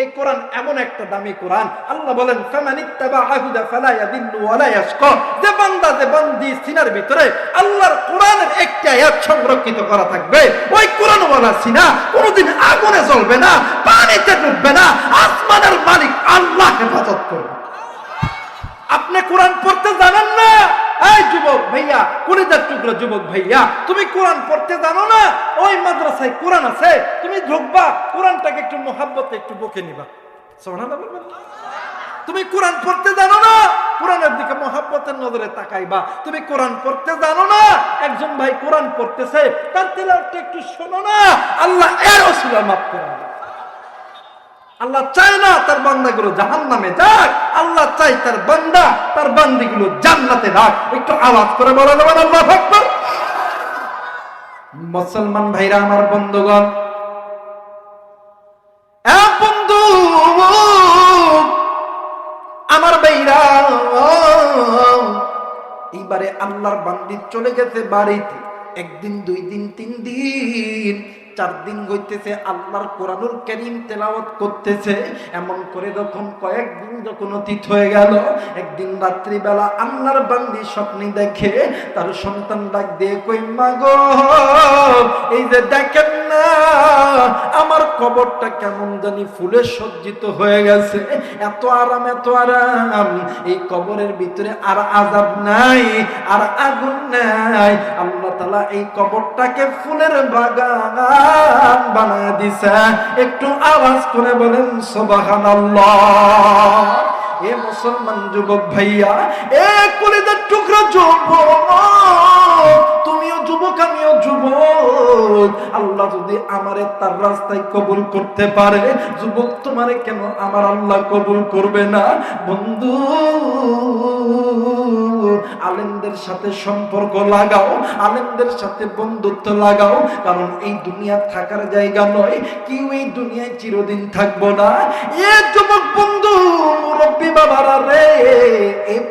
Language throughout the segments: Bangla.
এই কোরআন এমন একটা দামি কোরআন। আল্লাহ বলেন যে বান্দা, যে বান্দি সিনার ভিতরে আল্লাহর কোরআনের একটি আয়াত সংরক্ষিত করা থাকবে, ওই কোরআন ওয়ালা সিনা কোনোদিন আগুনে জ্বলবে না, পানিতে ডুববে না, আসমানের মালিক আল্লাহ হেফাজত করবে। আপনি কোরআন পড়তে জানেন না? এই যুবক ভাইয়া টুকরো যুবক ভাইয়া, তুমি কোরআন পড়তে জানো না? ওই মাদ্রাসায় কোরআন আছে, তুমি ঢুকবা, কোরআনটাকে একটু মোহাব্বতে একটু বকে নিবা। তুমি কোরআন পড়তে জানো না? কোরআনের দিকে মোহাব্বতের নজরে তাকাইবা। তুমি কোরআন পড়তে জানো না? একজন ভাই কোরআন পড়তেছে, তার তেলাওয়াতটা একটু শোনো না। আল্লাহ এর অসুলা মাফ করে। আল্লাহ চায় না তার বান্দাগুলো জাহান নামে যাক, আল্লাহ চাই তার বান্দা তার বান্দিগুলো জান্নাতে রাখ একটু আওয়াজ করে বলে দেবেন, আল্লাহ আকবার। মুসলমান ভাইরা আমার বন্ধুগণ বন্ধু, আমার ভাইরা, এইবারে আল্লাহর বান্দি চলে গেছে বাড়িতে। একদিন, দুই দিন, তিন দিন চার দিন হইতেছে আল্লাহর কোরআনুল করিম তেলাওয়াত করতেছে। এমন করে যখন কয়েকদিন যখন অতীত হয়ে গেল, একদিন রাত্রিবেলা আল্লাহর বান্দি স্বপ্নে দেখে তার সন্তান ডাক দিয়ে কই মাগো এই যে দেখেন না, আমার কবরটা কেমন জানি ফুলে সজ্জিত হয়ে গেছে। এত আরাম এত আরাম। এই কবরের ভিতরে আর আজাব নাই, আর আগুন নাই। আল্লাহ তালা এই কবরটাকে ফুলের বাগান বানায় দিছে। একটু আওয়াজ করে বলেন সোবাহান এ মুসলমান যুবক ভাইয়া, এ কলিদের টুকরা যুবক যুবক, আল্লাহ যদি আমারে তার রাস্তায় কবুল করতে পারে, যুবক তোমারে কেন আমার আল্লাহ কবুল করবে না? বন্ধু, আলেমদের সাথে সম্পর্ক লাগাও, আলেমদের সাথে বন্ধুত্ব লাগাও, কারণ এই দুনিয়া থাকার জায়গা নয়, কেউ এই দুনিয়ায় চিরদিন থাকব না। এ যুবক বন্ধু, মুরব্বী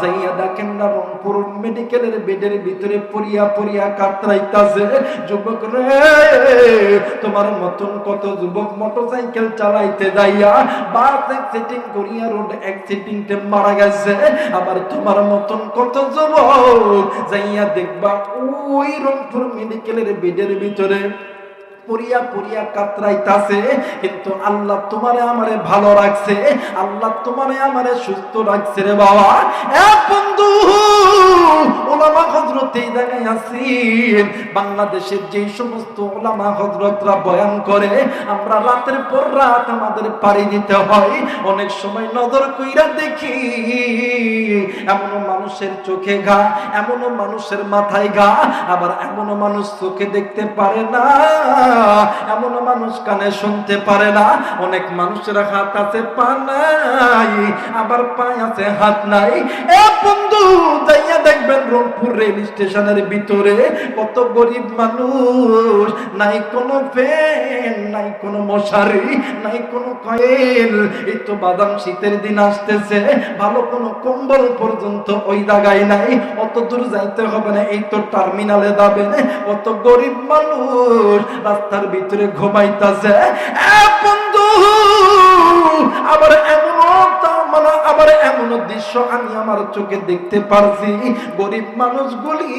যাইয়া দেখেন না রংপুর মেডিকেলের বেডের ভিতরে পুরিয়া পুরিয়া কাতরাইতাছে। যুবক রে, তোমার মতন কত যুবক মোটরসাইকেল চালাইতে যাইয়া বাস অ্যাক্সিডেন্ট করিয়া রোড অ্যাক্সিডেন্টে মারা গেছে। আবার তোমার মতন কত যুবক যাইয়া দেখবা ওই রংপুর মেডিকেলের বেডের ভিতরে পড়িয়া পড়িয়া কাতরাইতাছে, কিন্তু আল্লাহ তোমারে আমারে ভালো রাখছে, আল্লাহ তোমারে আমারে সুস্থ রাখছে রে বাবা। বন্ধু, ওলামা বাংলাদেশের যে সমস্ত ওলামা হজরতরা বয়ান করে, আমরা রাতের পর রাত আমাদের পাড়ি দিতে হয়, অনেক সময় নজর কইরা দেখি এমনও মানুষের চোখে ঘা, এমনও মানুষের মাথায় ঘা, আবার এমন মানুষ চোখে দেখতে পারে না, এমনও মানুষ কানে শুনতে পারে না, অনেক মানুষের হাত আছে পা নাই, আবার পায়ে আছে হাত নাই। এ বন্ধু যাইয়া দেখবেন রংপুর রেল স্টেশনের ভিতরে কত গরিব মানুষ। নাই কোনো ফ্যান, নাই কোনো মশারি, নাই কোনো কয়েল। এই তো বাদাম শীতের দিন আসতেছে, ভালো কোনো কম্বল পর্যন্ত ওই জায়গায় নাই। অত দূর যাইতে হবে না, এই তো টার্মিনালে যাবেন। কত গরিব মানুষ রাস্তার ভিতরে ঘুমাইতেছে। আবার এমন দৃশ্য আমি আমার চোখে দেখতে পারছি। গরিব মানুষগুলি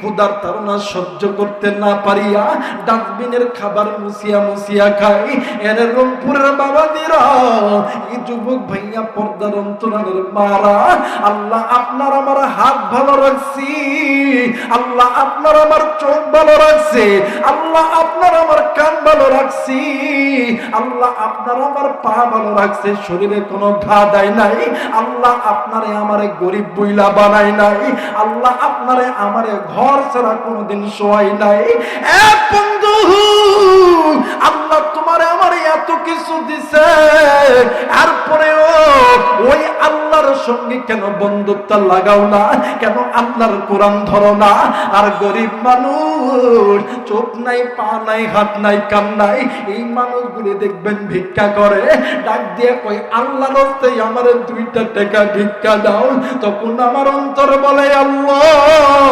ক্ষুদার তারা সহ্য করতে না পারিয়া ডাস্টবিনের খাবার মুসিয়া মুসিয়া খাই এর রংপুরের বাবাদিরা, এই যুবক ভাইয়া পর্দার অন্তরালের মারা। আল্লাহ আপনার আমার হাত ভালো রাখছি। আল্লাহ আপনার আমার চোখ ভালো রাখছে। আল্লাহ আপনার আমার কান ভালো রাখছি। আল্লাহ আপনার আমার পা ভালো রাখছে, শরীরে কোনো ঘা দেয় নাই। আল্লাহ আপনারে আমারে গরিব বইলা বানাই নাই। আল্লাহ আপনারে আমারে ঘর ছাড়া কোনোদিন শোয়াই নাই। এ বন্ধু! আল্লাহ তোমারে আমার এত কিছু দিছে। এরপরেও ওই আল্লাহর সঙ্গে কেন বন্ধুত্ব লাগাও না? কেন আল্লাহর কোরআন ধরো না? আর গরিব মানুষ, চোখ নাই, পা নাই, হাত নাই, কান নাই, এই মানুষগুলি দেখবেন ভিক্ষা করে। ডাক দিয়ে কই আল্লাহর আমার দুইটা টাকা ভিক্ষা দাও। তখন আমার অন্তর বলে, আল্লাহ,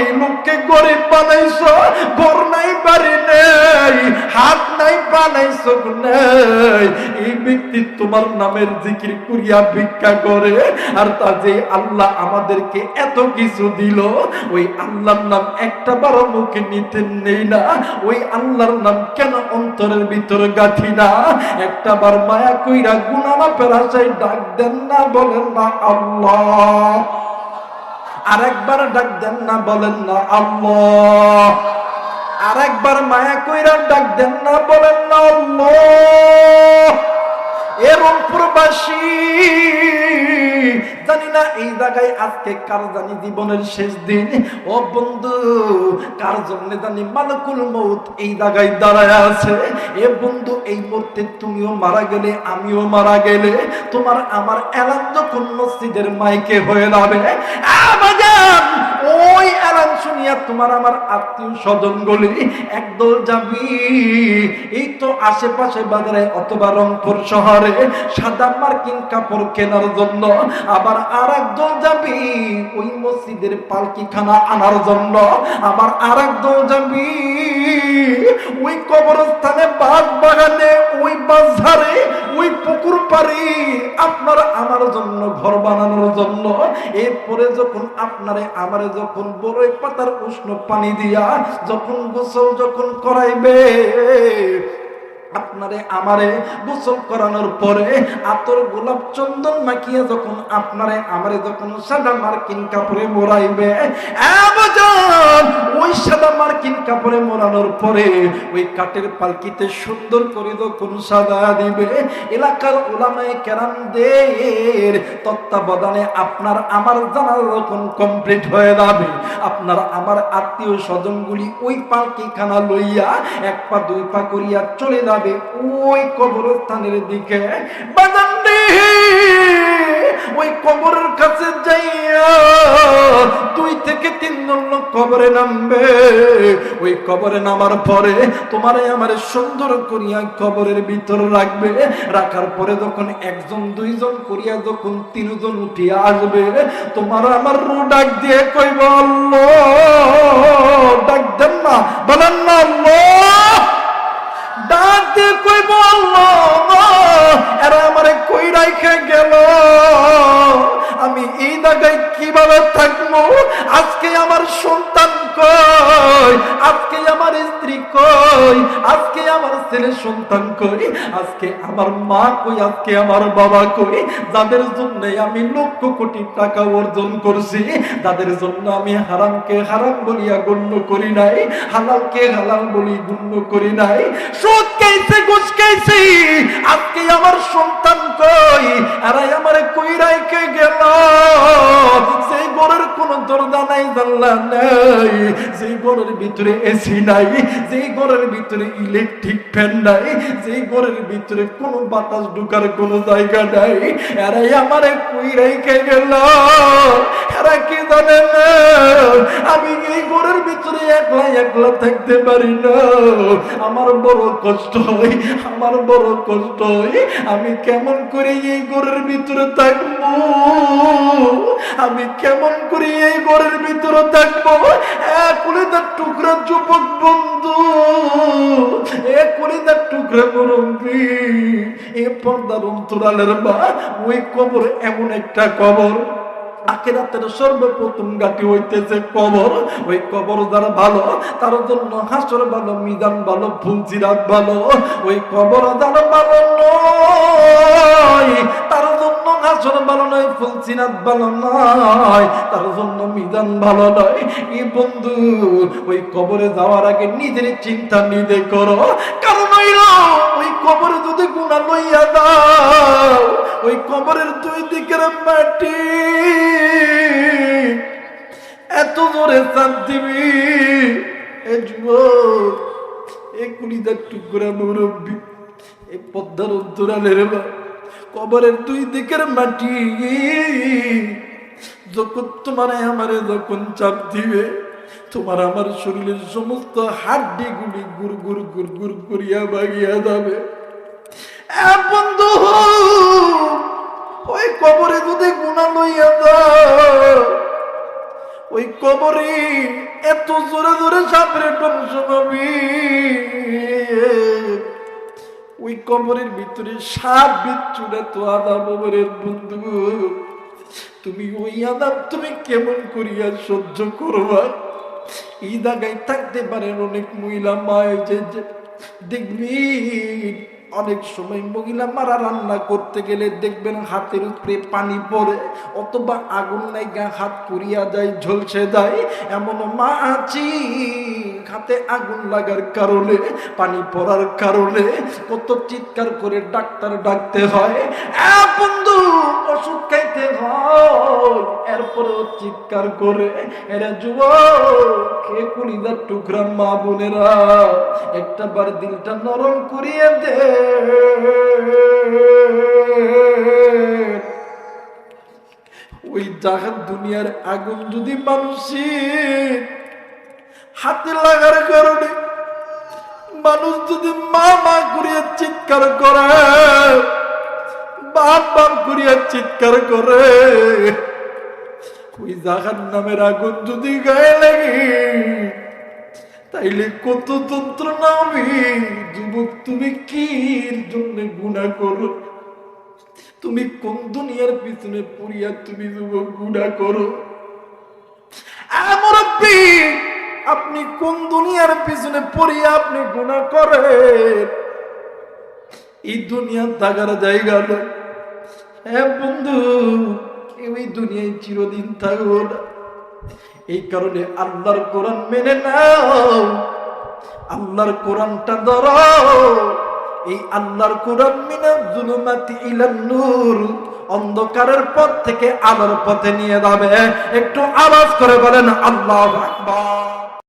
এই লোককে গরিব বানাইছো, ঘর নাই, বাড়ি নেই। হাত নাই, পা নাই, চোখ নেই। এই ব্যক্তি তোমার নামের জিকির করিয়া ভিক্ষা করে। আর তা যে আল্লাহ আমাদেরকে এত কিছু দিল, ওই আল্লাহর নাম একটা বারো মুখে নিতে নেই না। ওই আল্লাহর নাম কেন অন্তরের ভিতরে গাঁথি না? একটা বার মায়া কইরা গুনামা পেরাশাই ডাক দেন না, বলেন না আল্লাহ। আরেকবার ডাক দেন না, বলেন না আল্লাহ। আরেকবার মায়া কইরা ডাক দেন না, বলেন না এরম প্রবাসী, জানি না এই জায়গায় আজকে কার জানি জীবনের শেষ দিন। ও বন্ধু, কার জন্য জানি মালকুল মৌত এই জায়গায় দাঁড়ায় আছে? এ বন্ধু, এই মুহূর্তে তুমিও মারা গেলে, আমিও মারা গেলে, তোমার আমার এলান যখন মসজিদের মাইকে হয়ে যাবে? এলান শুনিয়া তোমার আমার আত্মীয় স্বজন গলি একদল যাবি। এই তো আশেপাশে বাজারে অথবা রংপুর শহরে সাদা মার্কিন কাপড় কেনার জন্য। আবার আর একদল যাবি, ওই মসজিদের পালকি খানা আনার জন্য। আবার আর একদল যাবি, ওই কবরস্থানে বাগ বাগানে ওই বাজারে ওই পুকুর পাড়ি আপনার আমার জন্য, ঘর বানানোর জন্য। এরপরে যখন আপনারে আমারে যখন বড়ই পাতার উষ্ণ পানি দিয়া যখন গোসল যখন করাইবে আপনারে, আমারে গোসল করানোর পরে আতর গোলাপ চন্দন মাখিয়ে যখন আপনারে, আমারে যখন সাদা মার্কিন কাপড়ে মোড়াইবে ওই সাদা মার্কিন কাপড়ে মোড়ানোর পরে ওই কাঠের পালকিতে সুন্দর করে যখন সাদা দিবে, এলাকার ওলামায় কেরামদের তত্ত্বাবধানে আপনার, আমার জানা যখন কমপ্লিট হয়ে যাবে, আপনার, আমার আত্মীয় স্বজনগুলি ওই পালকিখানা লইয়া এক পা, দুই পা করিয়া চলে যাবে। ওই কবরস্থানের দিকে। ওই কবরের কাছে দুই থেকে তিন জন লোক কবরে নামবে। ওই কবরে নামার পরে তোমারে আমারে সুন্দর করিয়া কবরের ভিতর রাখবে। রাখার পরে যখন একজন, দুইজন করিয়া যখন তিনজন উঠিয়া আসবে, তোমার আমার রু ডাক দিয়ে কইব ডাক দেন না, বলেন না, আল্লাহ ডাক দিয়ে কইব, আল্লাহ এরা আমারে কই রাইখে গেল? আমি এই জায়গায় কীভাবে থাকব? আজকে আমার সন্তান কই? আজকে আমার স্ত্রী কই? আজকে আমার ছেলে সন্তান কই? আজকে আমার মা কই? আজকে আমার বাবা কই? যাদের জন্য আমি লক্ষ কোটি টাকা অর্জন করছি তাদের জন্য আমি হারামকে হারাম বলিয়া গণ্য করি নাই, হালালকে হালাল বলি গণ্য করি নাই সুদ খাইছে ঘুষ আজকে আমার সন্তান কই? আরে আমার কই রাইকে গেল? সেই ঘরের কোন দরজা নাই, জানলা নাই, যেই ঘরের ভিতরে এসি নাই, যেই ঘরের ভিতরে ইলেকট্রিক ফ্যান নাই যেই ঘরের ভিতরে কোনো বাতাস ঢুকার কোনো জায়গা নাই এরাই আমার কই রাইকে গেল। এরা কি জানে আমি এই ঘরের ভিতরে একলা একলা থাকতে পারি না। আমার বড় কষ্ট হয়, আমার বড় কষ্ট হয়। আমি কেমন করে এই ঘরের ভিতরে থাকব? আমি কেমন করে এই ঘরের ভিতরে থাকব? এক কলিদার টুকরা যুবক বন্ধু, এ কলিদার টুকরা মুরব্বী এ পর্দার অন্তরালের ওই কবর এমন একটা কবর। সর্বপ্রথম গাটি হইতেছে কবর। ওই কবর যারা ভালো, তার জন্য হাসর ভালো, মিজান ভালো ফুলচিরাত ভালো। ওই কবর যারা ভালো নয়, তার জন্য ভালো নয় ফুলচিরাত ভালো নয়, তার জন্য মিজান ভালো নয়। এই বন্ধু, ওই কবরে যাওয়ার আগে নিজের চিন্তা নিজে করো। কারণ ওই কবরে যদি গুণা লইয়া দাও, ওই কবরের দুই দিকের মাটি এত জোরে চাপ দিবি। এ যুবক, এ কুড়িদার টুকরা মুরব্বী এই পদ্মার উত্তরালের কবরের দুই দিকের মাটি। যখন তোমার আমারে যখন চাপ দিবে, তোমার আমার শরীরের সমস্ত হাড্ডি গুলি গুর গুর গুর গুর করিয়া বাগিয়া যাবে। ওই কবরে যদি গুণা লইয়া ওই কবরে এত জোরে জোরে সাপরে ধ্বংস পাবি ওই কবরের ভিতরে সাপ বিচ্ছুরে তো আদা কবরের বন্ধু। তুমি ওই আদাব তুমি কেমন করিয়া সহ্য করবা? এই জায়গায় থাকতে পারেন অনেক মহিলা যে যে দেখবি অনেক সময় মহিলা মারা রান্না করতে গেলে দেখবেন হাতের উপরে পানি পড়ে, অথবা আগুন নাইগা হাত পুড়িয়া যায়, ঝলসে যায়। এমন মা আছি, হাতে আগুন লাগার কারণে, পানি পড়ার কারণে। কত চিৎকার করে ডাক্তার ডাকতে হয় বন্ধু হয়। চিৎকার করে, এরা কুড়িদার মা বোনেরা? একটা বার দিলটা নরম করিয়ে দে। ওই জাহান দুনিয়ার আগুন যদি মানুষের হাতে লাগার কারণে মানুষ যদি মা মা করিয়া চিৎকার করে বাপ বাপ করিয়া চিৎকার করে। ওই জাহান নামের আগুন যদি গায়ে লাগে, তাইলে কত যুবক, তুমি জন্য গুণা করো? তুমি কোন দুনিয়ার পিছনে পড়িয়া তুমি যুবক গুণা করো? আপনি কোন দুনিয়ার পিছনে পড়িয়া আপনি গুণা করেন? এই দুনিয়ার থাকার জায়গা হ্যাঁ বন্ধু, কেউ এই দুনিয়ায় চিরদিন থাকব না। এই কারণে আল্লাহর কোরআন মেনে নাও। আল্লাহর কোরআনটা ধরো এই আল্লাহর কোরআন মিনা জুলুমাতি ইলান নূর। অন্ধকারের পথ থেকে আলোর পথে নিয়ে যাবে। একটু আওয়াজ করে বলেন, আল্লাহ আকবার।